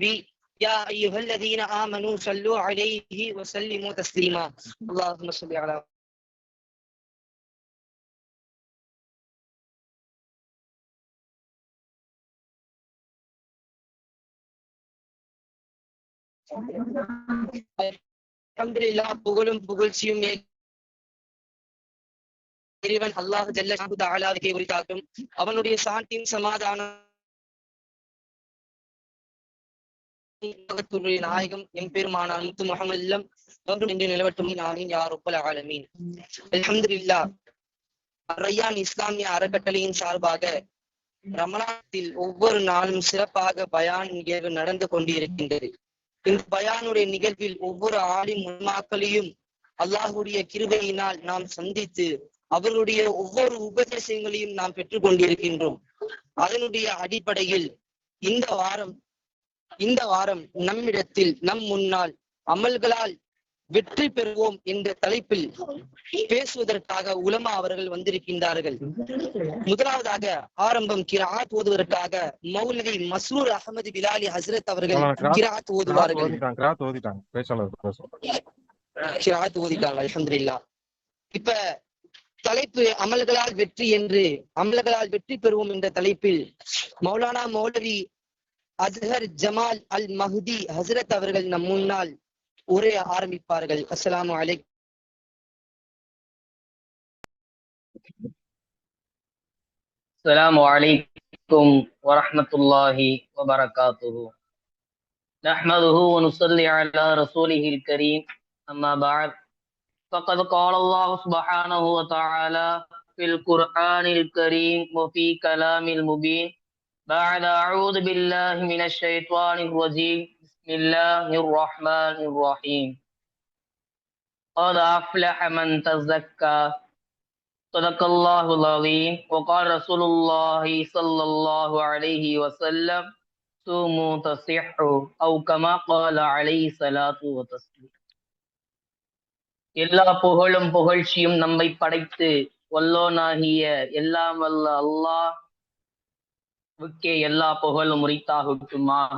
النبي يا أيها الذين آمنوا صلوا عليه وسلموا تسليما اللهم صل على அல்ஹம்துலில்லாஹ் புகழும் புகழ்ச்சியும் இறைவன் அல்லாஹ் ஜல்ல தாலாவுக்கே உரித்தாக்கும் அவனுடைய சாந்தியும் சமாதானம் நாயகம் எம்பெருமானார் முத்து முகமது இல்லம் அவரும் இன்று நிலவட்டும் நாளின் யார் ஒப்பல ஆலமீன். இல்லா ரையான் இஸ்லாமிய அறக்கட்டளையின் சார்பாக ரமலானத்தில் ஒவ்வொரு நாளும் சிறப்பாக பயான் நிகழ்வு நடந்து கொண்டிருக்கின்றது. இந்த பயானுடைய நிகழ்வில் ஒவ்வொரு ஆளின் முன்மாக்களையும் அல்லாஹுடைய கிருபையினால் நாம் சந்தித்து அவர்களுடைய ஒவ்வொரு உபதேசங்களையும் நாம் பெற்றுக் கொண்டிருக்கின்றோம் அதனுடைய அடிப்படையில் இந்த வாரம் இந்த வாரம் நம்மிடத்தில் நம் முன்னால் அமல்களால் வெற்றி பெறுவோம் என்ற தலைப்பில் பேசுவதற்காக உலமா அவர்கள் வந்திருக்கின்றார்கள். முதலாவதாக ஆரம்பம் கிராத் ஓதுவதற்காக மௌலவி மஸ்ரூர் அகமது பிலாலி ஹசரத் அவர்கள் கிராத் ஓதுவார்கள். கிராத் ஓதிட்டாங்க அல்ஹம்துலில்லா. இப்ப தலைப்பு அமல்களால் வெற்றி என்று அமல்களால் வெற்றி பெறுவோம் என்ற தலைப்பில் மௌலானா மௌலவி அஸ்ஹர் ஜமால் அல் மஹ்தி ஹசரத் அவர்கள் நம் முன்னால் உரைய ஆரம்பிப்பார்கள் அஸ்ஸலாமு அலைக்கும் السلام عليكم ورحمة الله وبركاته نحمده ونصلي على رسوله الكريم أما بعد فقد قال الله سبحانه وتعالى في القرآن الكريم وفي كلام المبين بعد أعوذ بالله من الشيطان الرجيم بسم الله الرحمن الرحيم قد أفلح من تزكى صدق الله العظيم وقال رسول الله صلى الله عليه وسلم صوموا تصحوا أو كما قال عليه الصلاة والتسليم எல்லா புகழும் புகழ்ச்சியும் நம்மை படைத்து வல்லோனாகிய எல்லாம் வல்ல அல்லாஹ்வுக்கே எல்லா புகழும் உரித்தாகட்டுமாக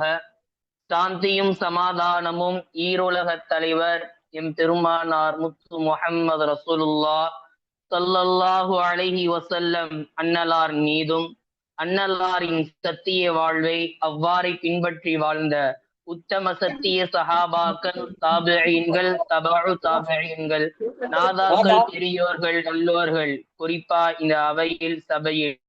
சாந்தியும் சமாதானமும் ஈரோலக தலைவர் எம் திருமானார் முத்து முகம்மது ரசூலுல்லா சல்லல்லாஹு அலைஹி வசல்லம் அன்னலார் மீதும் அன்னலாரின் சத்திய வாழ்வை அவ்வாறே பின்பற்றி வாழ்ந்த உத்தம சத்திய சஹாபாக்கள் தாபியீன்கள் தபாழு தாபியீன்கள் நாதாக்கள் பெரியோர்கள் நல்லோர்கள் குறிப்பா இந்த அவையில் சபையில்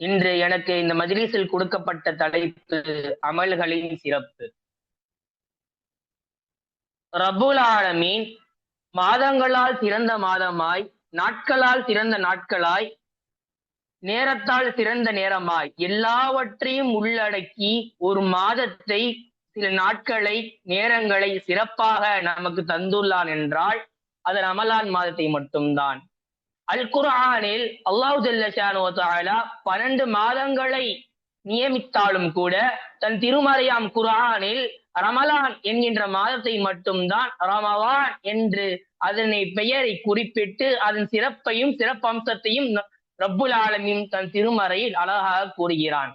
இன்று எனக்கு இந்த மஜ்லிஸில் கொடுக்கப்பட்ட தலைப்பு அமல்களின் சிறப்பு. ரபுல் ஆலமீன் மாதங்களால் சிறந்த மாதமாய் நாட்களால் சிறந்த நாட்களாய் நேரத்தால் சிறந்த நேரமாய் எல்லாவற்றையும் உள்ளடக்கி ஒரு மாதத்தை சில நாட்களை நேரங்களை சிறப்பாக நமக்கு தந்துள்ளான் என்றால் அதன் அமலான் மாதத்தை மட்டும்தான். அல் குர்ஆனில் அல்லாஹு ஜல்லஷானு பன்னெண்டு மாதங்களை நியமித்தாலும் கூட தன் திருமறையாம் குர்ஆனில் ரமலான் என்கின்ற மாதத்தை மட்டும்தான் ரமலான் என்று அதனை பெயரை குறிப்பிட்டு அதன் சிறப்பையும் சிறப்பம்சத்தையும் ரப்புல் ஆலமியும் தன் திருமறையில் அழகாக கூறுகிறான்.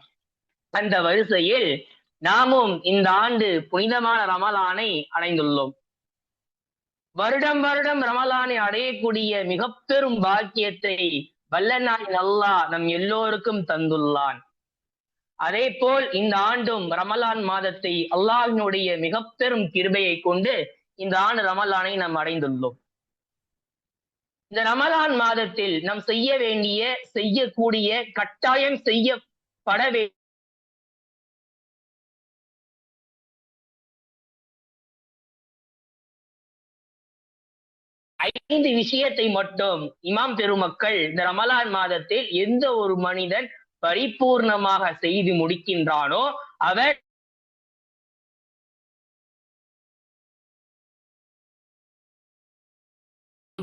அந்த வரிசையில் நாமும் இந்த ஆண்டு புனிதமான ரமலானை அடைந்துள்ளோம். வருடம் வருடம் ரமலானை அடையக்கூடிய மிக பெரும் பாக்கியத்தை வல்லநாயின் அல்லாஹ் நம் எல்லோருக்கும் தந்துள்ளான். அதே போல் இந்த ஆண்டும் ரமலான் மாதத்தை அல்லாஹினுடைய மிக பெரும் கிருபையை கொண்டு இந்த ஆண்டு ரமலானை நாம் அடைந்துள்ளோம். இந்த ரமலான் மாதத்தில் நாம் செய்ய வேண்டிய செய்யக்கூடிய கட்டாயம் செய்யப்பட ஐந்து விஷயத்தை மட்டும் இமாம் பெருமக்கள் இந்த ரமலான் மாதத்தில் எந்த ஒரு மனிதன் பரிபூர்ணமாக செய்து முடிக்கின்றானோ அவர்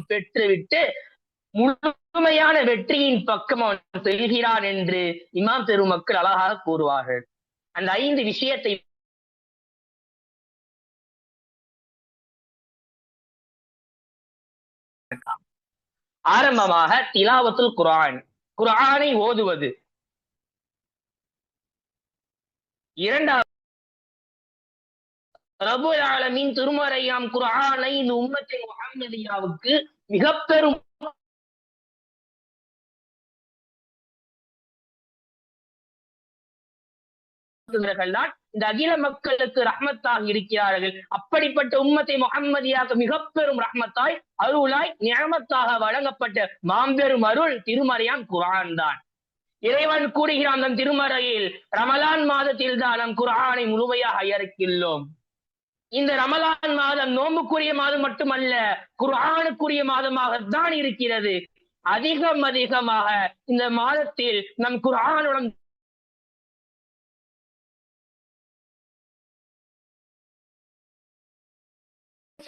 பெற்றுவிட்டு முழுமையான வெற்றியின் பக்கம் அவன் செல்கிறான் என்று இமாம் பெருமக்கள் அழகாக கூறுவார்கள். அந்த ஐந்து விஷயத்தை ஆரம்பமாக திலாவத்துல் குரான் குரானை ஓதுவது. இரண்டாவது ரபுல் ஆலமின் திருமறையாம் குர்ஆனை இந்த உம்மத்தின் முகமதியாவுக்கு மிக பெரும் தான் இந்த அகில மக்களுக்கு ரஹ்மத்தாக இருக்கிறார்கள். அப்படிப்பட்ட உம்மத்தை முகம்மதியாக மிக பெரும் ரஹ்மத்தாய் அருளாய் நியமத்தாக வழங்கப்பட்ட மாம்பெரும் அருள் திருமறையான் குரான் தான். இறைவன் கூறுகிறான் நம் திருமறையில் ரமலான் மாதத்தில் தான் நம் குரானை முழுமையாக இறக்கிள்ளோம் இந்த ரமலான் மாதம் நோம்புக்குரிய மாதம் மட்டுமல்ல குரானுக்குரிய மாதமாகத்தான் இருக்கிறது. அதிகம் அதிகமாக இந்த மாதத்தில் நம் குரானுடன்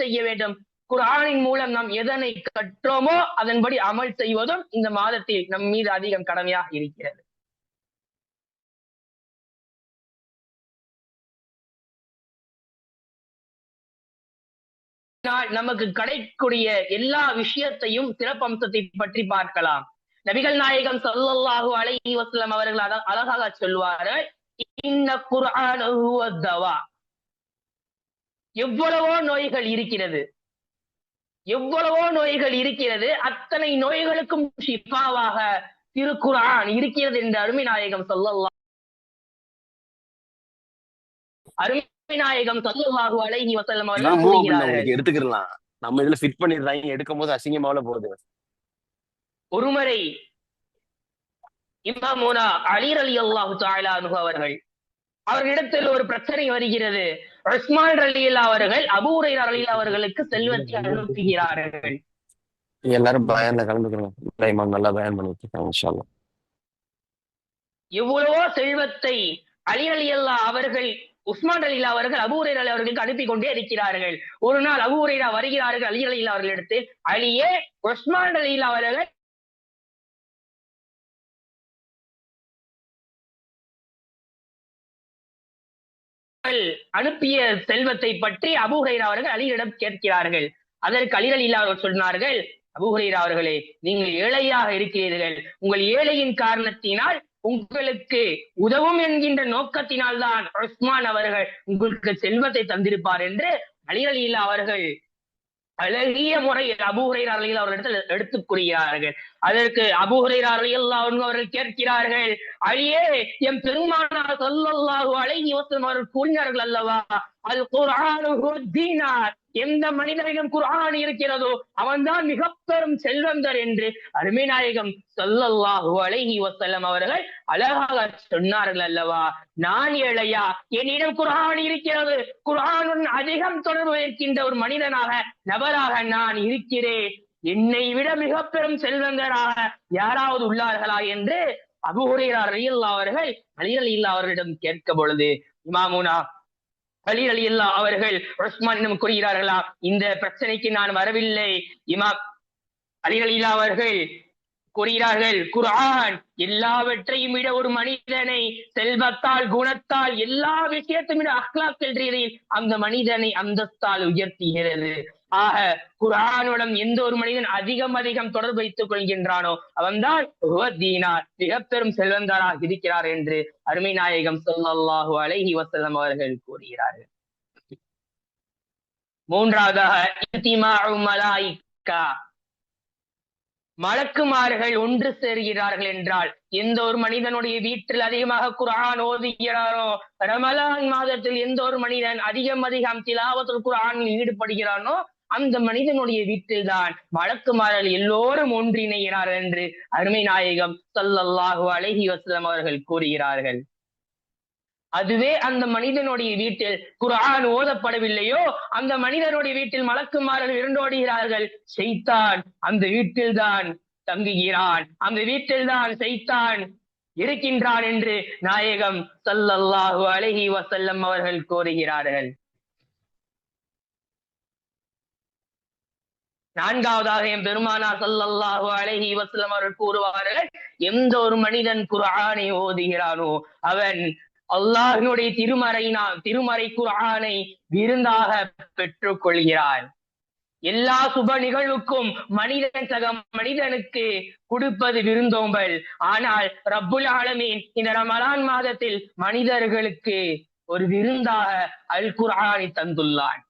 செய்ய வேண்டும். குரானின் மூலம் நாம் எதனை கற்றோமோ அதன்படி அமல் செய்வதும் இந்த மாதத்தில் நம் மீது அதிகம் கடமையாக இருக்கிறது. நமக்கு கிடைக்கூடிய எல்லா விஷயத்தையும் சிறப்பம்சத்தை பற்றி பார்க்கலாம். நபிகள் நாயகம் ஸல்லல்லாஹு அலை வசலம் அவர்கள் அழகாக சொல்வார்கள் இன்ன குர்ஆன் தவா எவ்வளவோ நோய்கள் இருக்கிறது. எவ்வளவோ நோய்கள் இருக்கிறது. அத்தனை நோய்களுக்கும் ஷிஃபாவாக திருக்குர்ஆன் இருக்கிறது என்று அருமை நாயகம் ஸல்லல்லாஹு அருமை நாயகம் பண்ண கூறுகிறார்கள். உங்களுக்கு எடுத்துக்கலாம் நம்ம இதுல ஃபிட் பண்ணிடுறாங்க. எடுக்கும் போது அசிங்கமாவில போகுது. ஒருமுறை இமாமுனா அலி அலி அல்லாஹு தாலா அவர்கள் அவர்களிடத்தில் ஒரு பிரச்சனை வருகிறது. உஸ்மான் அலி அவர்கள் அபூரை அலி அவர்களுக்கு செல்வத்தை அனுப்புகிறார்கள். எல்லாரும் பயன்ல கலந்துக்கிறோம் இமாம் நல்லா பயன் பண்ணிட்டு இருக்காங்க. எவ்வளவோ செல்வத்தை அலி அலி அல்லா அவர்கள் உஸ்மான் அலி அவர்கள் அலி அவர்களுக்கு அனுப்பி கொண்டே இருக்கிறார்கள். ஒரு நாள் அபூரைரா வருகிறார்கள் அலி அலி அவர்களிடத்தில். அலியே உஸ்மான் அலி அவர்கள் மக்கள் அனுப்பிய செல்வத்தை பற்றி அபூஹைரா அவர்கள் அலியிடம் கேட்கிறார்கள். அதற்கு அலி அலி அவர்கள் சொன்னார்கள் அபூஹைரா அவர்களே நீங்கள் ஏழையாக இருக்கிறீர்கள். உங்கள் ஏழையின் காரணத்தினால் உங்களுக்கு உதவும் என்கின்ற நோக்கத்தினால் தான் உஸ்மான் அவர்கள் உங்களுக்கு செல்வத்தை தந்திருப்பார் என்று அலி அலி அவர்கள் அழகிய முறையில் அபூஹுரைரா அலையில் அவர்களிடத்தில் எடுத்துக் கூறுகிறார்கள் அதற்கு அபூஹுரைரா அலையில் அவர்கள் கேட்கிறார்கள் அழியே எம் பெருமானார் சொல்லல்லாஹு அழகி வஸல்லம் அவர்கள் கூறினார்கள் அல்லவா? அல் குர்ஆனு தீனார். எந்த மனிதனிடம் குர்ஆன் இருக்கிறதோ அவன்தான் மிக பெரும் செல்வந்தர் என்று அருமைநாயகம் சொல்லல்லாஹு அலைஹி வசல்லம் அவர்கள் அழகாக சொன்னார்கள் அல்லவா? நான் ஏழையா? என்னிடம் குர்ஆன் இருக்கிறது. குர்ஆனுடன் அதிகம் தொடர்பு இருக்கின்ற ஒரு மனிதனாக நபராக நான் இருக்கிறேன். என்னை விட மிக பெரும் செல்வந்தராக யாராவது உள்ளார்களா என்று அபுஹுரேரா ரலியல்லாஹு அவர்கள் அலி இல்லா அவர்களிடம் கேட்க பொழுது இமாமுனா அலி அல்லா அவர்கள் உஸ்மானிடம் கூறுகிறார்களா? இந்த பிரச்சனைக்கு நான் வரவில்லை. இமாம் அலி ரலியல்லாஹு அவர்கள் கூறுகிறார்கள் குர்ஆன் எல்லாவற்றையும் விட ஒரு மனிதனை செல்வத்தால் குணத்தால் எல்லா விஷயத்தையும் விட அஹ்லாக் ரீதியில் அந்த மனிதனை அந்தஸ்தால் உயர்த்துகிறது. ஆக குர்ஆனுடன் எந்த ஒரு மனிதன் அதிகம் அதிகம் தொடர்பு வைத்துக் கொள்கின்றானோ அவன்தான் மிகப்பெரும் மிக பெரும் இருக்கிறார் என்று அருமை நாயகம் சொல்லல்லாஹு அலைஹி வஸல்லம் அவர்கள் கூறுகிறார்கள். மூன்றாவதாக மலக்குமார்கள் ஒன்று சேர்கிறார்கள் என்றால் எந்த ஒரு மனிதனுடைய வீட்டில் அதிகமாக குர்ஆன் ஓதுகிறாரோ ரமலான் மாதத்தில் எந்த ஒரு மனிதன் அதிகம் அதிகம் திலாவத்துல் குரானில் ஈடுபடுகிறானோ அந்த மனிதனுடைய வீட்டில்தான் வழக்குமாறல் எல்லோரும் ஒன்றிணைகிறார் என்று அருமை நாயகம் சல்லல்லாஹு அழகி வசலம் அவர்கள் கூறுகிறார்கள். அதுவே அந்த மனிதனுடைய வீட்டில் குரான் ஓதப்படவில்லையோ அந்த மனிதனுடைய வீட்டில் மலக்குமாறல் விரண்டோடுகிறார்கள். செய்தான் அந்த வீட்டில்தான் தங்குகிறான். அந்த வீட்டில்தான் செய்தான் இருக்கின்றான் என்று நாயகம் சல்லல்லாஹு அழகி வசல்லம் அவர்கள் கூறுகிறார்கள். நான்காவதாக என் பெருமானார் சல்லல்லாஹு அலைஹி வசலம் அவர்கள் கூறுவார்கள் எந்த ஒரு மனிதன் குரானை ஓதுகிறானோ அவன் அல்லாஹினுடைய திருமறைனா திருமறை குரானை விருந்தாக பெற்றுக் கொள்கிறான் எல்லா சுப நிகழ்வுக்கும் மனிதன் சக மனிதனுக்கு கொடுப்பது விருந்தோம்பல். ஆனால் ரப்புல் ஆலமீன் இந்த ரமலான் மாதத்தில் மனிதர்களுக்கு ஒரு விருந்தாக அல் குரானை தந்துள்ளான்.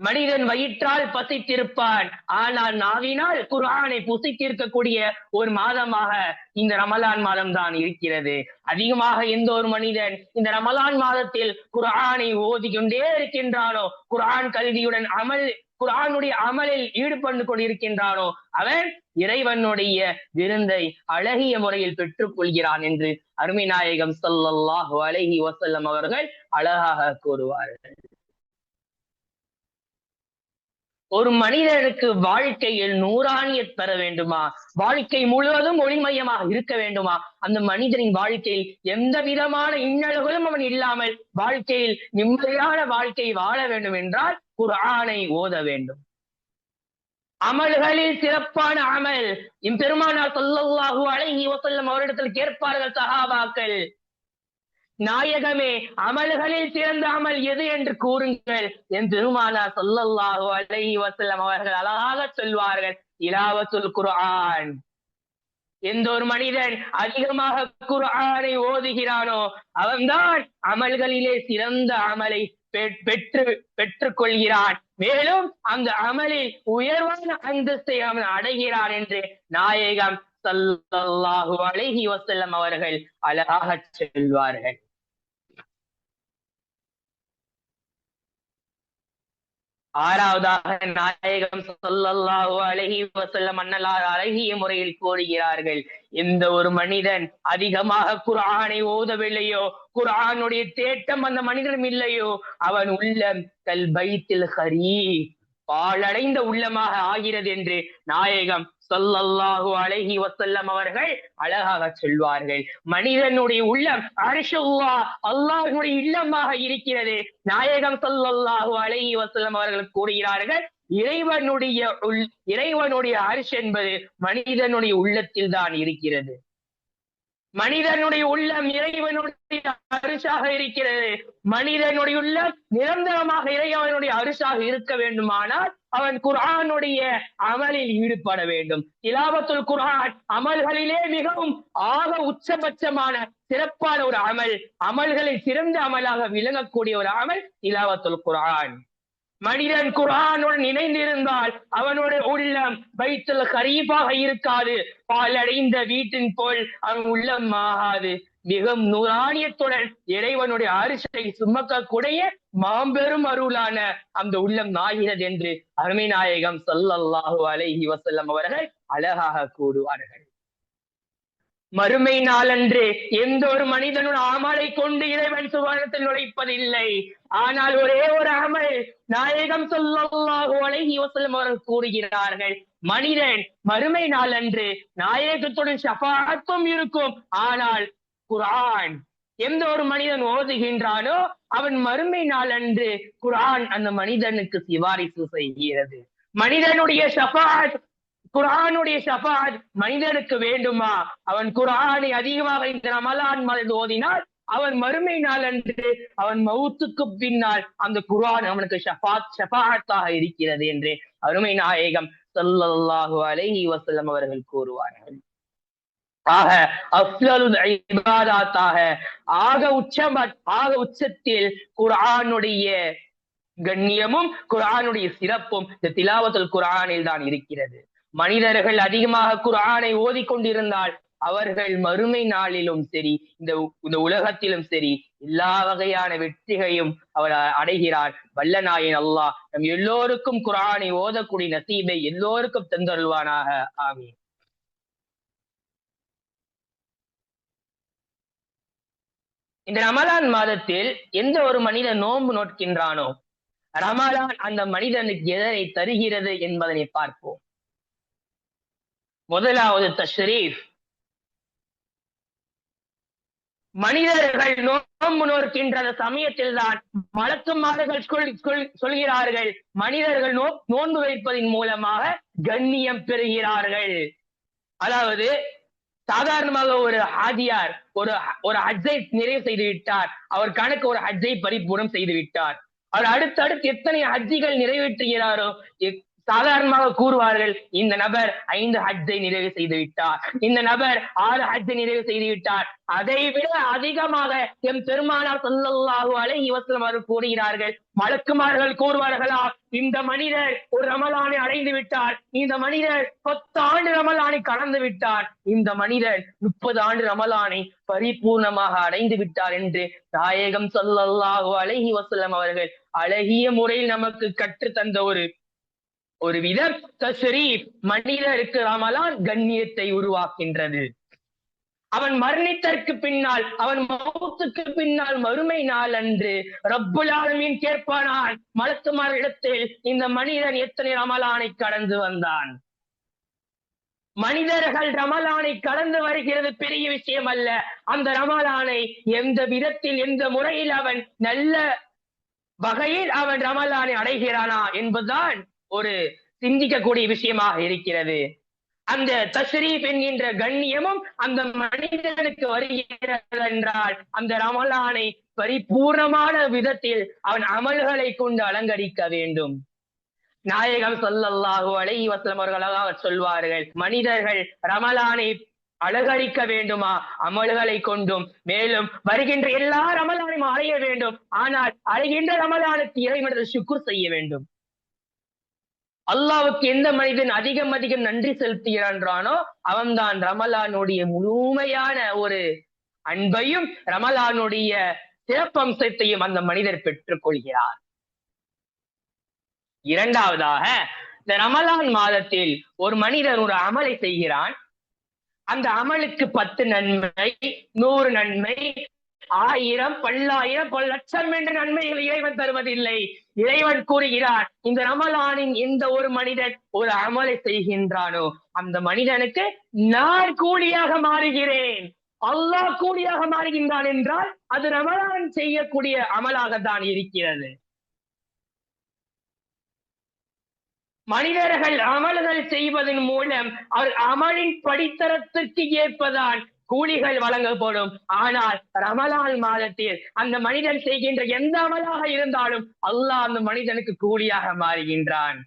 மனிதன் வயிற்றால் பசித்திருப்பான். ஆனால் நாவினால் குர்ஆனை புசித்திருக்கக்கூடிய ஒரு மாதமாக இந்த ரமலான் மாதம் தான் இருக்கிறது. அதிகமாக எந்த ஒரு மனிதன் இந்த ரமலான் மாதத்தில் குர்ஆனை கொண்டே இருக்கின்றானோ குர்ஆன் கல்வியுடன் அமல் குர்ஆனுடைய அமலில் ஈடுபட்டு கொண்டிருக்கின்றானோ அவன் இறைவனுடைய விருந்தை அழகிய முறையில் பெற்றுக் கொள்கிறான் என்று அருமை நாயகம் ஸல்லல்லாஹு அலைஹி வசல்லம் அவர்கள் அழகாக கூறுவார்கள். ஒரு மனிதனுக்கு வாழ்க்கையில் நூறாணியத் பெற வேண்டுமா? வாழ்க்கை முழுவதும் ஒளிமயமாக இருக்க வேண்டுமா? அந்த மனிதனின் வாழ்க்கையில் எந்த விதமான இன்னல்களும் அவன் இல்லாமல் வாழ்க்கையில் நிம்மதியான வாழ்க்கை வாழ வேண்டும் என்றால் குரானை ஓத வேண்டும். அமல்களில் சிறப்பான அமல். இம்பெருமானார் ஸல்லல்லாஹு அலைஹி ஒத்தல்லம் அவரிடத்தில் கேட்பார்கள் சகாபாக்கள் நாயகமே அமல்களில் சிறந்த அமல் எது என்று கூறுங்கள் என் திருமானா சொல்லல்லாஹு அலைஹி வசல்லம் அவர்கள் அழகாக சொல்வார்கள். இலாவத்துல் குர்ஆன். எந்த ஒரு மனிதன் அதிகமாக குர்ஆனை ஓதுகிறானோ அவன்தான் அமல்களிலே சிறந்த அமலை பெற்று பெற்றுக் கொள்கிறான் மேலும் அந்த அமலில் உயர்வான அந்தஸ்தை அவன் அடைகிறான் என்று நாயகம் அழகி அலைஹி அவர்கள் அழகாக சொல்வார்கள். ஆறாவதாக நாயகம் அழகிய முறையில் கூறுகிறார்கள். எந்த ஒரு மனிதன் அதிகமாக குரானை ஓதவில்லையோ குரானுடைய தேட்டம் அந்த மனிதனும் இல்லையோ அவன் உள்ளம் கல் பைத்தில் ஹரி பாழடைந்த உள்ளமாக ஆகிறது என்று நாயகம் ஸல்லல்லாஹு அழகி வசல்லம் அவர்கள் அழகாக சொல்வார்கள். மனிதனுடைய உள்ளம் அரிஷுல்லா அல்லாஹ்வுடைய இல்லமாக இருக்கிறது. நாயகம் ஸல்லல்லாஹு அழகி வசல்லம் அவர்கள் கூறுகிறார்கள் இறைவனுடைய உள் இறைவனுடைய அரிசி என்பது மனிதனுடைய உள்ளத்தில் தான் இருக்கிறது. மனிதனுடைய உள்ளம் இறைவனுடைய அரிசாக இருக்கிறது. மனிதனுடைய உள்ளம் நிரந்தரமாக இறைவனுடைய அரிசாக இருக்க வேண்டுமானால் அவன் குர்ஆனுடைய அமலில் ஈடுபட வேண்டும். திலாவத்துல் குர்ஆன் அமல்களிலே மிகவும் ஆக உச்சபட்சமான சிறப்பான ஒரு அமல் அமல்களில் சிறந்த அமலாக விளங்கக்கூடிய ஒரு அமல் திலாவத்துல் குர்ஆன். மனிதன் குர்ஆனுடன் இணைந்திருந்தால் அவனுடைய உள்ளம் பைத்துல் கரீபாக இருக்காது. பாலடைந்த வீட்டின் போல் அவன் உள்ளம் ஆகாது. மிகவும் நூறாணியத்துடன் இறைவனுடைய அரிசை சுமக்கக்கூடிய மாம்பெரும் அருளான அந்த உள்ளம் நாகிறது என்று அருமை நாயகம் அலைஹி வசல்லம் அவர்கள் அழகாக கூறுவார்கள். மறுமை நாளன்று எந்த ஒரு மனிதனும் அமலை கொண்டு இறைவன் சுவனத்தில் நுழைப்பதில்லை. ஆனால் ஒரே ஒரு அமல் நாயகம் ஸல்லல்லாஹு அலைஹி அவர்கள் கூறுகிறார்கள். மனிதன் மறுமை நாளன்று நாயகத்துடன் ஷஃபாஅத்தும் இருக்கும். ஆனால் குரான் எந்த ஒரு மனிதன் ஓதுகின்றானோ அவன் மறுமை நாளன்று குரான் அந்த மனிதனுக்கு சிவாரிசு செய்கிறது. மனிதனுடைய ஷஃபாஅத் குரானுடைய ஷஃபாத் மனிதனுக்கு வேண்டுமா? அவன் குரானை அதிகமாக இந்த ரமலான் மலர் ஓதினால் அவன் மறுமை நாள் அன்று அவன் மவுத்துக்கு பின்னால் அந்த குரான் அவனுக்கு ஷபாத் ஷஃபாத்தாக இருக்கிறது என்று அருமை நாயகம் ஸல்லல்லாஹு அலைஹி வஸல்லம் அவர்கள் கூறுவார்கள். ஆக அஃலலுல் இபாதாத்தாக. ஆக உச்சம் ஆக உச்சத்தில் குரானுடைய கண்ணியமும் குரானுடைய சிறப்பும் இந்த திலாவத்துல் குரானில் தான் இருக்கிறது. மனிதர்கள் அதிகமாக குரானை ஓதிக்கொண்டிருந்தால் அவர்கள் மறுமை நாளிலும் சரி இந்த இந்த உலகத்திலும் சரி எல்லா வகையான வெற்றிகையும் அவர் அடைகிறார். வல்ல நாயன் அல்லாஹ் நம் எல்லோருக்கும் குரானை ஓதக்கூடிய நசீபை எல்லோருக்கும் தந்தருள்வானாக. ஆமீன். இந்த ரமலான் மாதத்தில் எந்த ஒரு மனிதன் நோன்பு நோட்கின்றானோ ரமலான் அந்த மனிதனுக்கு எதனை தருகிறது என்பதனை பார்ப்போம். முதலாவது தஷ்ரீஃப். மனிதர்கள் நோன்பு நோக்கின்ற சமயத்தில் தான் மலக்குமார்கள் சொல்கிறார்கள். மனிதர்கள் நோ நோன்பு வைப்பதன் மூலமாக கண்ணியம் பெறுகிறார்கள். அதாவது சாதாரணமாக ஒரு ஆதியார் ஒரு ஒரு ஹஜ்ஜை நிறைவு செய்து விட்டார். அவர் கணக்கு ஒரு ஹஜ்ஜை பரிபூர்ணம் செய்து விட்டார். அவர் அடுத்தடுத்து எத்தனை ஹஜ்ஜிகள் நிறைவேற்றுகிறாரோ சாதாரணமாக கூறுவார்கள் இந்த நபர் ஐந்து ஹஜ்ஜை நிறைவு செய்து விட்டார் இந்த நபர் ஆறு ஹஜ்ஜை நிறைவு செய்து விட்டார் அதை விட அதிகமாக எம் பெருமானார் ஸல்லல்லாஹு அலை இவசலம் அவர் கூறுகிறார்கள். வழக்குமார்கள் கூறுவார்களா? இந்த மனிதர் ஒரு ரமலானை அடைந்து விட்டார். இந்த மனிதர் பத்து ஆண்டு ரமலானை கடந்து விட்டார். இந்த மனிதர் முப்பது ஆண்டு ரமலானை பரிபூர்ணமாக அடைந்து விட்டார் என்று நாயகம் ஸல்லல்லாஹு அலைஹி வஸல்லம் அவர்கள் அழகிய முறையில் நமக்கு கற்று தந்த ஒரு ஒரு வித தஸ்ரீப் மனிதருக்கு ரமலான் கண்ணியத்தை உருவாக்கின்றது. அவன் மரணித்தற்கு பின்னால் அவன் மௌத்துக்கு பின்னால் மறுமை நாள் அன்று ரப்புலாலமின் கேட்பானான் மலத்துமார் இடத்தில் இந்த மனிதன் எத்தனை ரமலானை கடந்து வந்தான்? மனிதர்கள் ரமலானை கடந்து வருகிறது பெரிய விஷயம் அல்ல. அந்த ரமலானை எந்த விதத்தில் எந்த முறையில் அவன் நல்ல வகையில் அவன் ரமலானை அடைகிறானா என்பதுதான் ஒரு சிந்திக்கக்கூடிய விஷயமாக இருக்கிறது. அந்த தஸ்ரீப் என்கின்ற கண்ணியமும் அந்த மனிதனுக்கு வருகிறது என்றால் அந்த ரமலானை பரிபூர்ணமான விதத்தில் அவன் அமல்களை கொண்டு அலங்கரிக்க வேண்டும். நாயகம் சொல்லல்லாஹு அலை வசலம் அவர்களாக சொல்வார்கள் மனிதர்கள் ரமலானை அலங்கரிக்க வேண்டுமா? அமல்களை கொண்டும். மேலும் வருகின்ற எல்லா ரமலானையும் அழைய வேண்டும். ஆனால் அழைகின்ற ரமலானுக்கு இறைவனது சுக்குர் செய்ய வேண்டும். அல்லாவுக்கு எந்த மனிதன் அதிகம் அதிகம் நன்றி செலுத்துகிறான்றானோ அவன்தான் ரமலானுடைய முழுமையான ஒரு அன்பையும் ரமலானுடைய சிறப்பம்சத்தையும் அந்த மனிதர் பெற்றுக் கொள்கிறார் இரண்டாவதாக இந்த ரமலான் மாதத்தில் ஒரு மனிதன் ஒரு அமலை செய்கிறான். அந்த அமலுக்கு பத்து நன்மை நூறு நன்மை ஆயிரம் பல்லாயிரம் பல லட்சம் என்ற நன்மைகளை இறைவன் தருவதில்லை. இறைவன் கூறுகிறார் இந்த ரமலானின் எந்த ஒரு மனிதன் ஒரு அமலை செய்கின்றானோ அந்த மனிதனுக்கு நான் கூலியாக மாறுகிறேன். அல்லாஹ் கூலியாக மாறுகின்றான் என்றால் அது ரமலான் செய்யக்கூடிய அமலாகத்தான் இருக்கிறது. மனிதர்கள் அமல்கள் செய்வதன் மூலம் அவர் அமலின் படித்தரத்திற்கு ஏற்பதான் கூலிகள் வழங்கப்படும். ஆனால் ரமலான் மாதத்தில் அந்த மனிதன் செய்கின்ற எந்த அமலாக இருந்தாலும் அல்லாஹ் அந்த மனிதனுக்கு கூலியாக மாறுகின்றான்.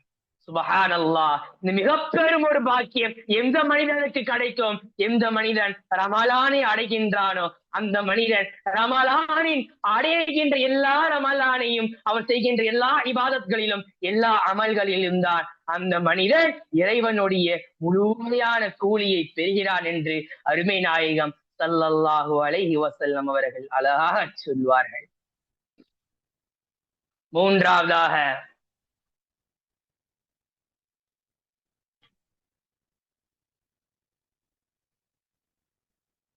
சுபஹான் அல்லா இந்த மிக பெரும் ஒரு பாக்கியம் எந்த மனிதனுக்கு கிடைக்கும்? எந்த மனிதன் ரமலானை அடைகின்றானோ அந்த மனிதன் ரமலானின் அடைகின்ற எல்லா ரமலானையும் அவர் செய்கின்ற எல்லா இபாதத்களிலும் எல்லா அமல்களிலும் தான் அந்த மனிதன் இறைவனுடைய முழுமையான கூலியை பெறுகிறான் என்று அருமை நாயகம் சல்லல்லாஹு அலைஹி வசல்லம் அவர்கள் அழகாக சொல்வார்கள். மூன்றாவதாக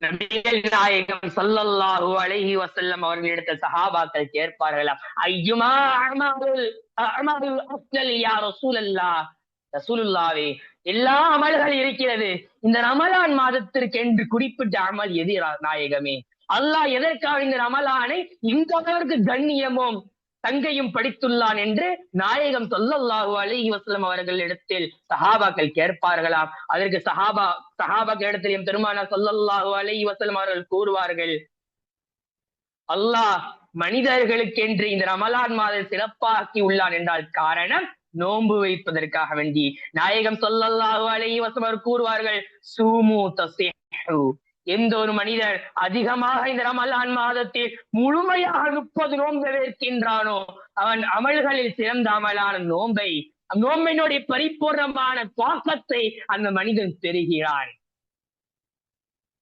நபிகள் நாயகம் ஸல்லல்லாஹு அலைஹி வஸல்லம் அவர்களிடத்த சஹாபாக்கள் கேட்பார்களாம் ஐயுமா அமாலுல் அமாலுல் அஃதல் யா ரசூலல்லாஹ்? ரசூலுல்லாவே எல்லா அமல்கள் இருக்கிறது. இந்த ரமலான் மாதத்திற்கு என்று குறிப்பிட்ட அமல் எது நாயகமே அல்லாஹ் எதற்காக இந்த ரமலானை? இந்த அளவிற்கு கண்ணியமும் தங்கையும் படித்துள்ளான் என்று நாயகம் ஸல்லல்லாஹு வசலம் அவர்கள் இடத்தில் சஹாபாக்கள் கேட்பார்களாம். அதற்கு சஹாபா சஹாபாக்கள் இடத்திலும் பெருமானா சொல்லல்லாஹு அலைஹி வசலம் அவர்கள் கூறுவார்கள் அல்லாஹ் மனிதர்களுக்கென்று இந்த ரமலான் மாதம் சிறப்பாக்கி உள்ளான் என்றால் காரணம் நோன்பு வைப்பதற்காக வேண்டி. நாயகம் சொல்லல்லாஹு அலைஹி வஸல்லம் கூறுவார்கள் சூமு தஸிஹு. எந்த ஒரு மனிதர் அதிகமாக இந்த ரமலான் மாதத்தில் முழுமையாக முப்பது நோன்பு இருக்கின்றானோ அவன் அமல்களில் சிறந்த அமலான நோன்பை நோம்பினுடைய பரிபூர்ணமான பாக்கத்தை அந்த மனிதன் பெறுகிறான்.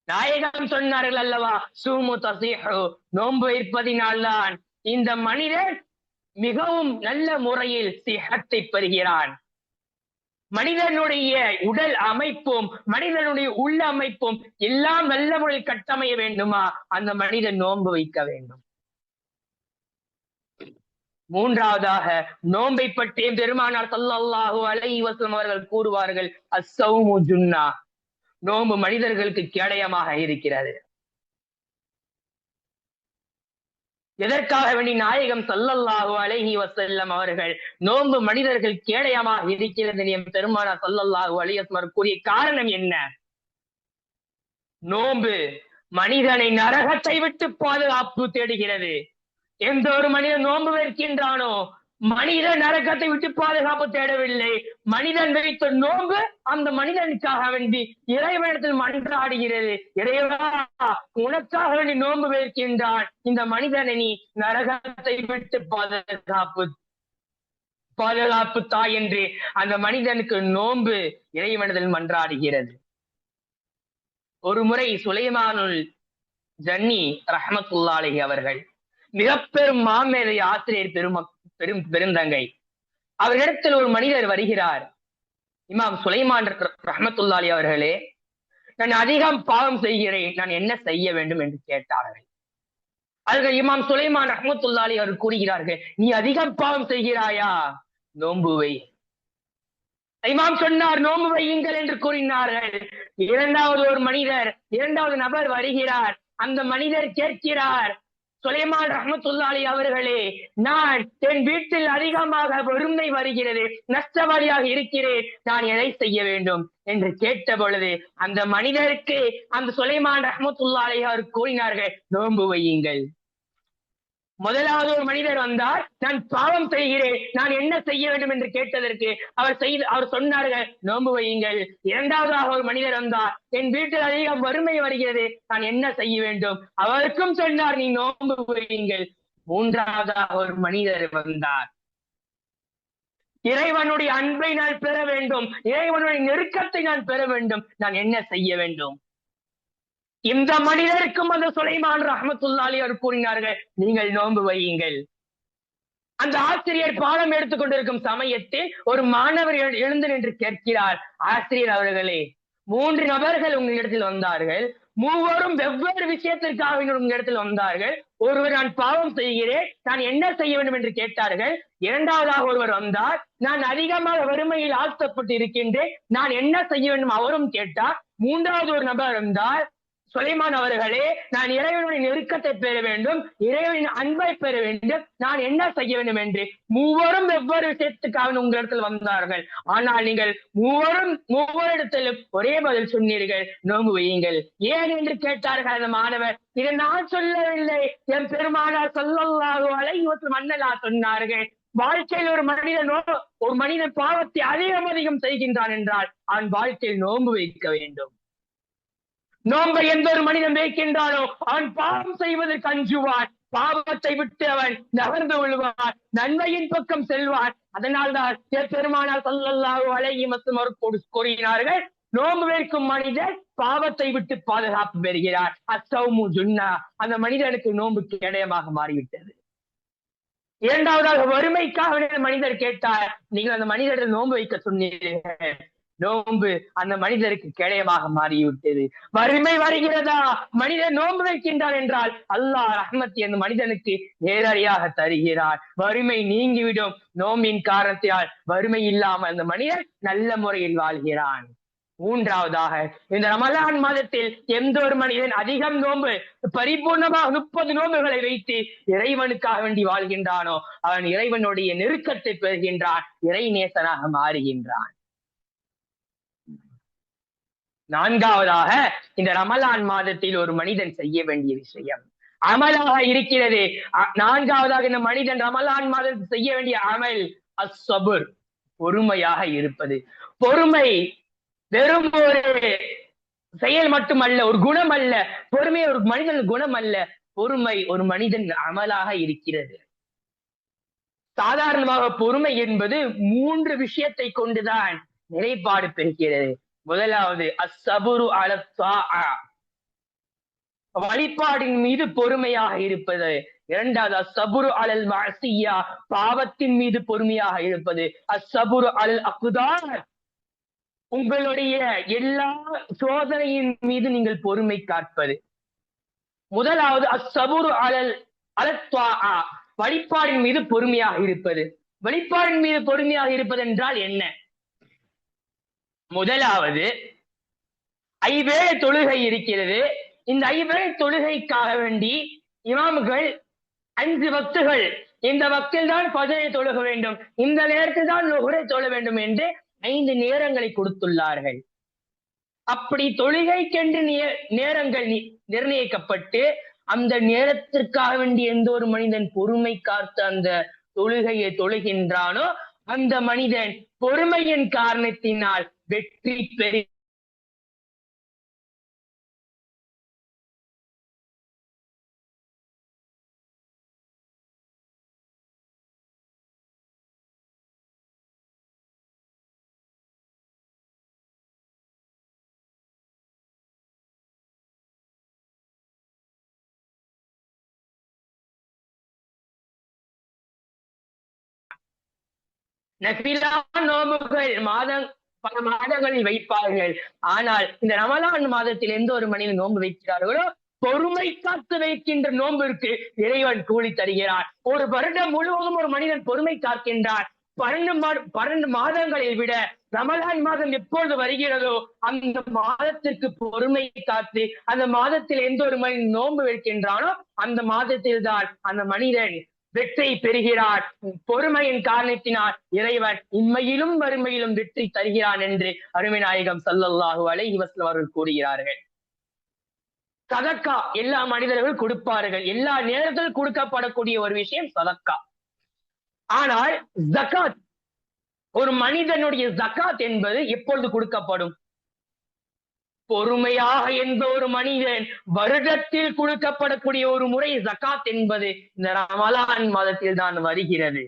நாயகம் சொன்னார்கள் அல்லவா சூமு தசீஹு நோன்பு வைப்பதினால்தான் இந்த மனிதன் மிகவும் நல்ல முறையில் சிஹத்தை பெறுகிறான். மனிதனுடைய உடல் அமைப்பும் மனிதனுடைய உள்ள அமைப்பும் எல்லாம் நல்ல முறையில் கட்டமைய வேண்டுமா? அந்த மனிதன் நோன்பு வைக்க வேண்டும். மூன்றாவதாக நோன்பை பற்றிய பெருமானார் ஸல்லல்லாஹு அலைஹி அவர்கள் கூறுவார்கள் அசௌமு ஜுன்னா. நோன்பு மனிதர்களுக்கு கேடயமாக இருக்கிறது. எதற்காக வேண்டி நாயகம் ஸல்லல்லாஹு அலைஹி வசல்லம் அவர்கள் நோன்பு மனிதர்கள் கேடயமாக இருக்கிறது என் பெருமானா சல்லல்லாஹு அலைஹி கூறிய காரணம் என்ன? நோன்பு மனிதனை நரகத்தை விட்டு பாதுகாப்பு தேடுகிறது. எந்த ஒரு மனிதன் நோன்பு வைக்கின்றானோ மனிதன் நரக்கத்தை விட்டு பாதுகாப்பு தேடவில்லை. மனிதன் வைத்த நோன்பு அந்த மனிதனுக்காக வேண்டி இறைவனத்தில் மன்றாடுகிறது. இறைவா உனக்காக வேண்டி நோன்பு வைக்கின்றான். இந்த மனிதனை நீ நரகத்தை விட்டு பாதுகாப்பு பாதுகாப்பு தாய் என்று அந்த மனிதனுக்கு நோன்பு இறைவனத்தில் மன்றாடுகிறது. ஒரு முறை சுலைமானுல் ஜன்னி ரஹமத்துல்லாலி அவர்கள் மிகப்பெரும் மாமேதை ஆசிரியர் பெரும் பெரும் பெருந்தங்கை. அவர்களிடத்தில் ஒரு மனிதர் வருகிறார். இமாம் சுலைமான் ரஹமத்துல்லாலி அவர்களே நான் அதிகம் பாவம் செய்கிறேன். நான் என்ன செய்ய வேண்டும் என்று கேட்டார்கள். அவர்கள் இமாம் சுலைமான் ரஹமத்துல்லாலி அவர் கூறுகிறார்கள் நீ அதிகம் பாவம் செய்கிறாயா? நோம்புவை இமாம் சொன்னார் நோம்பு வையுங்கள் என்று கூறினார்கள். இரண்டாவது ஒரு மனிதர் இரண்டாவது நபர் வருகிறார். அந்த மனிதர் கேட்கிறார் சுலைமான் ரஹமத்துல்லாலி அவர்களே நான் என் வீட்டில் அதிகமாக வறுமை வருகிறது நஷ்டவாளியாக இருக்கிறேன் நான் எதை செய்ய வேண்டும் என்று கேட்ட பொழுது அந்த மனிதருக்கு அந்த சுலைமான் ரஹமத்துல்லாலி அவர் கூறினார்கள் நோன்பு வையுங்கள். முதலாவது ஒரு மனிதர் வந்தார் நான் பாவம் செய்கிறேன் நான் என்ன செய்ய வேண்டும் என்று கேட்டதற்கு அவர் செய்து அவர் சொன்னார்கள் நோன்பு வையுங்கள். இரண்டாவதாக ஒரு மனிதர் வந்தார் என் வீட்டில் அதிகம் வறுமை வருகிறது நான் என்ன செய்ய வேண்டும்? அவருக்கும் சொன்னார் நீ நோன்பு வையுங்கள். மூன்றாவதாக ஒரு மனிதர் வந்தார். இறைவனுடைய அன்பை நான் பெற வேண்டும் இறைவனுடைய நெருக்கத்தை நான் பெற வேண்டும் நான் என்ன செய்ய வேண்டும்? இந்த மனிதருக்கும் அந்த சுலைமான் ரஹமத்துல்லாலி அவர் கூறினார்கள் நீங்கள் நோன்பு வையுங்கள். அந்த ஆசிரியர் பாடம் எடுத்துக் கொண்டிருக்கும் சமயத்தில் ஒரு மாணவர் எழு- எழுந்து நின்று கேட்கிறார் ஆசிரியர் அவர்களே மூன்று நபர்கள் உங்களிடத்தில் வந்தார்கள் மூவரும் வெவ்வேறு விஷயத்திற்காக உங்களிடத்தில் வந்தார்கள் ஒருவர் நான் பாவம் செய்கிறேன் நான் என்ன செய்ய வேண்டும் என்று கேட்டார்கள் இரண்டாவதாக ஒருவர் வந்தார் நான் அதிகமாக வறுமையில் ஆழ்த்தப்பட்டு இருக்கின்றேன் நான் என்ன செய்ய வேண்டும் அவரும் கேட்டார் மூன்றாவது ஒரு நபர் இருந்தார் சுலைமான் அவர்களே நான் இறைவனுடைய நெருக்கத்தை பெற வேண்டும் இறைவனின் அன்பை பெற வேண்டும் நான் என்ன செய்ய வேண்டும் என்று மூவரும் வெவ்வேறு விஷயத்துக்காக உங்களிடத்தில் வந்தார்கள். ஆனால் நீங்கள் மூவரும் மூவரிடத்திலும் ஒரே பதில் சொன்னீர்கள் நோன்பு வையுங்கள். ஏன் என்று கேட்டார்கள் அந்த மாணவர். இதை நான் சொல்லவில்லை. என் பெருமானார் சொல்லல்லாஹு இவற்றில் மன்னலா சொன்னார்கள். வாழ்க்கையில் ஒரு மனிதன் ஒரு மனிதன் பாவத்தை அதிகம் அதிகம் செய்கின்றான் என்றால் அவன் வாழ்க்கையில் நோன்பு வைக்க வேண்டும். நோன்பை எந்த ஒரு மனிதன் வைக்கின்றானோ அவன் பாவம் செய்வதற்கு அஞ்சுவான் பாவத்தை விட்டு அவன் நகர்ந்து விழுவான். நன்மையின் பக்கம் செல்வான். அதனால்தான் தான் பெருமானார் சல்லல்லாஹு அலைஹி மற்றும் அவர் கூறினார்கள் நோன்பு வைக்கும் மனிதன் பாவத்தை விட்டு பாதுகாப்பு பெறுகிறார். அசௌமு ஜுன்னா. அந்த மனிதனுக்கு நோன்பு கேடயமாக மாறிவிட்டது. இரண்டாவதாக வறுமைக்காக மனிதர் கேட்டார் நீங்கள் அந்த மனிதரிடம் நோன்பு வைக்க சொன்னீர்கள். நோன்பு அந்த மனிதருக்கு கேடயமாக மாறிவிட்டது. வறுமை வருகிறதா? மனிதன் நோன்பு வைக்கின்றான் என்றால் அல்லாஹ் ரஹ்மத்தி அந்த மனிதனுக்கு நேரடியாக தருகிறார். வறுமை நீங்கிவிடும். நோம்பின் காரணத்தால் வறுமை இல்லாமல் அந்த மனிதன் நல்ல முறையில் வாழ்கிறான். மூன்றாவதாக இந்த ரமலான் மாதத்தில் எந்த ஒரு மனிதன் அதிகம் நோன்பு பரிபூர்ணமாக முப்பது நோன்புகளை வைத்து இறைவனுக்காக வேண்டி வாழ்கின்றானோ அவன் இறைவனுடைய நெருக்கத்தை பெறுகின்றான் இறை நேசனாக மாறுகின்றான். நான்காவதாக இந்த ரமலான் மாதத்தில் ஒரு மனிதன் செய்ய வேண்டிய விஷயம். அமலாக இருக்கிறது. நான்காவதாக இந்த மனிதன் ரமலான் மாதத்தில் செய்ய வேண்டிய அமல் அசபுர் பொறுமையாக இருப்பது. பொறுமை வெறும் ஒரு செயல் மட்டுமல்ல ஒரு குணம் அல்ல. பொறுமை ஒரு மனிதன் குணம் அல்ல. பொறுமை ஒரு மனிதன் அமலாக இருக்கிறது. சாதாரணமாக பொறுமை என்பது மூன்று விஷயத்தை கொண்டுதான் நிலைப்பாடு பெறுகிறது. முதலாவது அசபுரு அலத்தா வழிபாடின் மீது பொறுமையாக இருப்பது. இரண்டாவது அசபுரு அலல் மாசியா பாவத்தின் மீது பொறுமையாக இருப்பது. அசபுரு அலல் அக்குதார் உங்களுடைய எல்லா சோதனையின் மீது நீங்கள் பொறுமை காட்பது முதலாவது அசபுரு அலல் அலத்வா வழிபாடின் மீது பொறுமையாக இருப்பது. வழிபாடின் மீது பொறுமையாக இருப்பது என்றால் என்ன? முதலாவது ஐவேளை தொழுகை இருக்கிறது. இந்த ஐவேளை தொழுகைக்காக வேண்டி இமாம்கள் அஞ்சு வக்துகள் இந்த வக்தில் தான் பஜனை தொழுக வேண்டும் இந்த நேரத்தில் தான் நுகரை தொழ வேண்டும் என்று ஐந்து நேரங்களை கொடுத்துள்ளார்கள். அப்படி தொழுகைக்கென்று நேரங்கள் நிர்ணயிக்கப்பட்டு அந்த நேரத்திற்காக வேண்டி எந்த ஒரு மனிதன் பொறுமை காத்து அந்த தொழுகையை தொழுகின்றானோ அந்த மனிதன் பொறுமையின் காரணத்தினால் வெற்றி பெறு நபிலா நோம்புகள் மாதம் பல மாதங்களில் வைப்பார்கள். ஆனால் இந்த ரமலான் மாதத்தில் எந்த ஒரு மனிதன் நோன்பு வைக்கிறார்களோ? பொறுமை காத்து வைக்கின்ற நோன்பிற்கு இறைவன் கூலி தருகிறார். ஒரு வருடம் முழுவதும் ஒரு மனிதன் பொறுமை காக்கின்றார் பன்னெண்டு மா- பன்னெண்டு மாதங்களை விட ரமலான் மாதம் எப்பொழுது வருகிறதோ அந்த மாதத்திற்கு பொறுமை காத்து அந்த மாதத்தில் எந்த ஒரு மனிதன் நோன்பு வைக்கின்றானோ அந்த மாதத்தில் தான் அந்த மனிதன் வெற்றி பெறுகிறார். பொறுமையின் காரணத்தினால் இறைவன் இம்மையிலும் வறுமையிலும் வெற்றி தருகிறான் என்று அருமை நாயகம் சல்லல்லாஹு அலைஹி அவர்கள் கூறுகிறார்கள். சதக்கா எல்லா மனிதர்கள் கொடுப்பார்கள். எல்லா நேரத்திலும் கொடுக்கப்படக்கூடிய ஒரு விஷயம் சதக்கா. ஆனால் ஜகாத் ஒரு மனிதனுடைய ஜகாத் என்பது எப்பொழுது கொடுக்கப்படும்? பொறுமையாக எந்த ஒரு மனிதன் வருடத்தில் கொடுக்கப்படக்கூடிய ஒரு முறை ஜக்காத் என்பது இந்த ரமலான் மாதத்தில் தான் வருகிறது.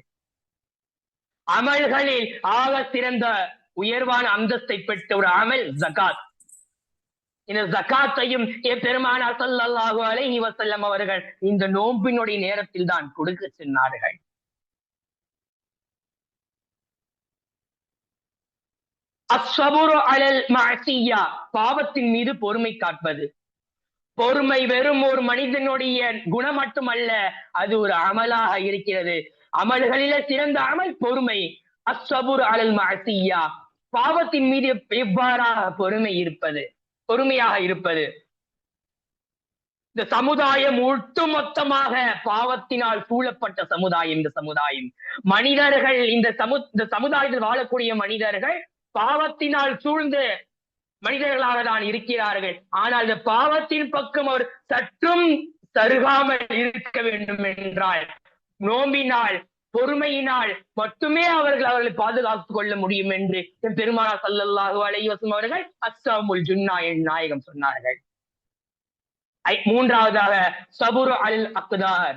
அமல்களில் ஆக சிறந்த உயர்வான அந்தஸ்தை பெற்ற ஒரு அமல் ஜகாத் இந்த ஜகாத்தையும் பெருமானார் ஸல்லல்லாஹு அலை வசல்லம் அவர்கள் இந்த நோம்பினுடைய நேரத்தில் தான் கொடுக்க சென்றார்கள் அஸ்ஸபுரு அலல் மஅசியா பாவத்தின் மீது பொறுமை காட்பது பொறுமை வெறும் ஒரு மனிதனுடைய குணம் மட்டுமல்ல அது ஒரு அமலாக இருக்கிறது. அமல்களில சிறந்த அமல் பொறுமை. அஸ்வபுர் அலல் மஅசியா பாவத்தின் மீது எவ்வாறாக பொறுமை இருப்பது? பொறுமையாக இருப்பது. இந்த சமுதாயம் ஒட்டுமொத்தமாக பாவத்தினால் சூழப்பட்ட சமுதாயம் இந்த சமுதாயம். மனிதர்கள் இந்த சமு இந்த சமுதாயத்தில் வாழக்கூடிய மனிதர்கள் பாவத்தினால் சூழ்ந்து மனிதர்களாக தான் இருக்கிறார்கள். ஆனால் இந்த பாவத்தின் பக்கம் அவர் சற்றும் சருகாமல் இருக்க வேண்டும் என்றால் நோம்பினால் பொறுமையினால் மட்டுமே அவர்கள் அவர்களை பாதுகாத்துக் கொள்ள முடியும் என்று என் பெருமானார் ஸல்லல்லாஹு அவர்கள் அஸ்ஸாமுல் ஜுன்னா என் நாயகம் சொன்னார்கள். ஐ- மூன்றாவதாக சபுரு அல் அக்தார்.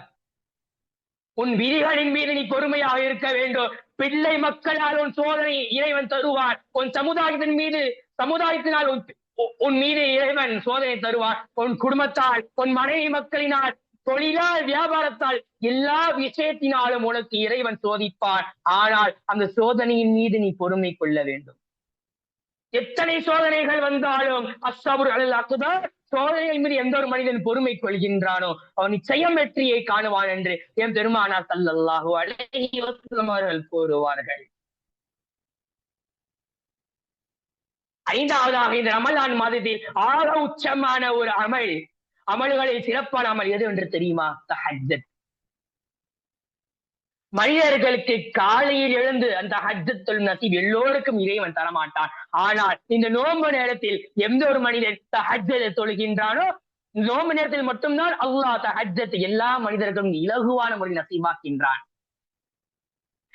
உன் விதிகளின் மீது நீ பொறுமையாக இருக்க வேண்டும். பிள்ளை மக்களால் உன் சோதனை இறைவன் தருவார். உன் சமுதாயத்தின் மீது சமுதாயத்தினால் உன் மீது இறைவன் சோதனை தருவார். உன் குடும்பத்தால் உன் மனைவி மக்களினால் தொழிலால் வியாபாரத்தால் எல்லா விஷயத்தினாலும் உனக்கு இறைவன் சோதிப்பார். ஆனால் அந்த சோதனையின் மீது நீ பொறுமை கொள்ள வேண்டும். எத்தனை சோதனைகள் வந்தாலும் அஸ்ஸபுர் அல் சோதனைகள் மீது எந்த ஒரு மனிதன் பொறுமை கொள்கின்றானோ அவன் நிச்சயம் வெற்றியை காணுவான் என்று என் பெருமானார் ஸல்லல்லாஹு அழகியவர்கள் கூறுவார்கள். ஐந்தாவதாக இந்த ரமலான் மாதத்தில் ஆக உச்சமான ஒரு அமல் அமல்களில் சிறப்பான அமல் எது என்று தெரியுமா? தஹஜத் மனிதர்களுக்கு காலையில் எழுந்து அந்த ஹஜ்ஜத் தொழும் நசீப் எல்லோருக்கும் இறைவன் தரமாட்டான். ஆனால் இந்த நோன்பு நேரத்தில் எந்த ஒரு மனிதன் ஹஜ்ஜத்தை தொழுகின்றானோ நோன்பு நேரத்தில் மட்டும்தான் அல்லாஹ் ஹஜ்ஜத்தை எல்லா மனிதர்களும் இலகுவான முறை நசீமாக்கின்றான்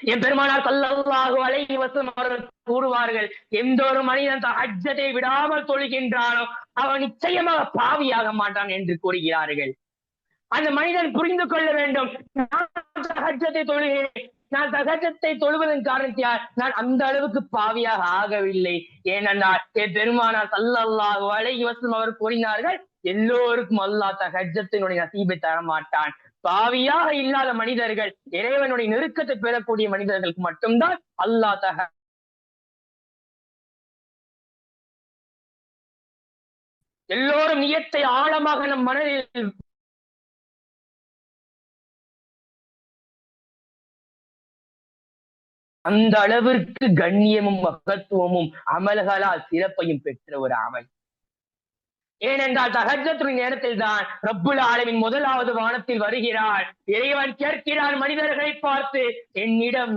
என் பெருமானார் ஸல்லல்லாஹு அலைஹி வஸல்லம் அவர்கள் கூறுவார்கள் எந்த ஒரு மனிதன் ஹஜ்ஜத்தை விடாமல் தொழுகின்றானோ அவன் நிச்சயமாக பாவியாக மாட்டான் என்று கூறுகிறார்கள். அந்த மனிதன் புரிந்து கொள்ள வேண்டும். நான் சகஜத்தை தொழுகிறேன். நான் தகஜத்தை தொழுவதன் காரணத்தினால் நான் அந்த அளவுக்கு பாவியாக ஆகவில்லை. ஏனென்றால் என் பெருமானார் ஸல்லல்லாஹு அலைஹி வஸல்லம் அவர் கூறினார்கள் எல்லோருக்கும் அல்லாஹ் தகஜத்தினுடைய நசீபை தரமாட்டான். பாவியாக இல்லாத மனிதர்கள் இறைவனுடைய நெருக்கத்தை பெறக்கூடிய மனிதர்களுக்கு மட்டும்தான் அல்லாஹ் தக எல்லோரும் நியத்தை ஆழமாக நம் மனதில் அந்த அளவிற்கு கண்ணியமும் மகத்துவமும் அமல்களால் சிறப்பையும் பெற்ற ஒரு அமல் ஏனென்றால் தகஜத்துடைய நேரத்தில் தான் ரப்புல் ஆலமின் முதலாவது வானத்தில் வருகிறார் இறைவன் கேட்கிறான் மனிதர்களை பார்த்து என்னிடம்